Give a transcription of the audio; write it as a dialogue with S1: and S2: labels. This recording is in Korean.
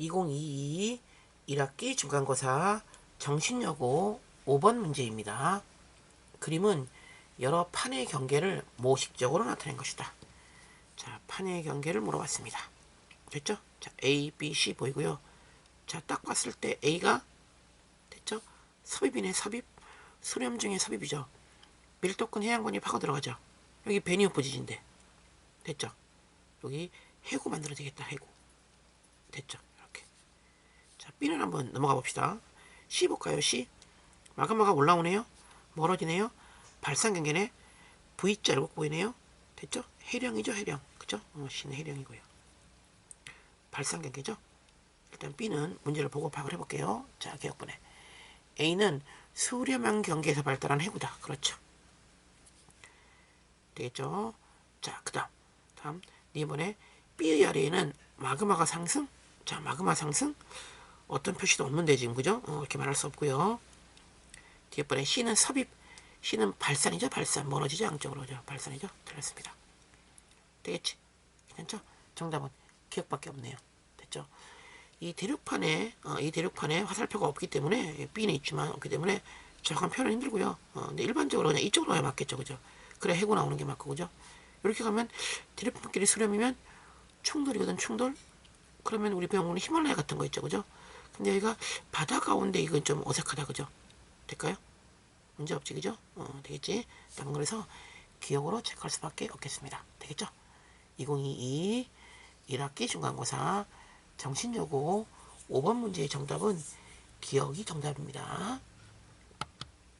S1: 2022 1학기 중간고사 정신여고 5번 문제입니다. 그림은 여러 판의 경계를 모식적으로 나타낸 것이다. 자, 판의 경계를 물어봤습니다. 됐죠? 자, A, B, C 보이고요. 자, 딱 봤을 때 A가 됐죠? 섭입이네, 섭입. 수렴 중에 섭입이죠. 밀도권 해양권이 파고 들어가죠. 여기 베니오프 지진데. 됐죠? 여기 해구 만들어야 되겠다, 해구. 됐죠? B는 한번 넘어가 봅시다. C 볼까요, C? 마감마가 올라오네요. 멀어지네요. 발상 경계네. V자 꼭 보이네요. 됐죠? 해령이죠, 해령. 그죠? 어, C는 해령이고요. 발상 경계죠? 일단 B는 문제를 보고 파악을 해볼게요. 자, 기억번에. A는 수렴한 경계에서 발달한 해구다. 그렇죠. 되겠죠? 자, 그 다음. 다음. 이번에 B의 아래에는 마그마가 상승? 자, 마그마 상승? 어떤 표시도 없는데 지금, 그죠? 어, 이렇게 말할 수 없고요 뒤에 번에 C는 섭입. C는 발산이죠, 발산. 멀어지죠, 양쪽으로. 죠 발산이죠? 틀렸습니다. 되겠지? 괜찮죠? 정답은 기억밖에 없네요. 됐죠? 이 대륙판에, 어, 이 대륙판에 화살표가 없기 때문에, B는 있지만 없기 때문에 정확한 표현은 힘들고요. 어, 근데 일반적으로 그냥 이쪽으로 가야 맞겠죠, 그죠? 그래, 해고 나오는 게 맞고, 그죠? 이렇게 가면 대륙판끼리 수렴이면 충돌이거든, 충돌? 그러면 우리 거는 히말라야 같은 거 있죠, 그죠? 근데 여기가 바다 가운데 이건 좀 어색하다, 그죠? 될까요? 문제 없지, 그죠? 어, 되겠지? 다음 그래서 기억으로 체크할 수밖에 없겠습니다. 되겠죠? 2022 1학기 중간고사 정신여고 5번 문제의 정답은 기억이 정답입니다.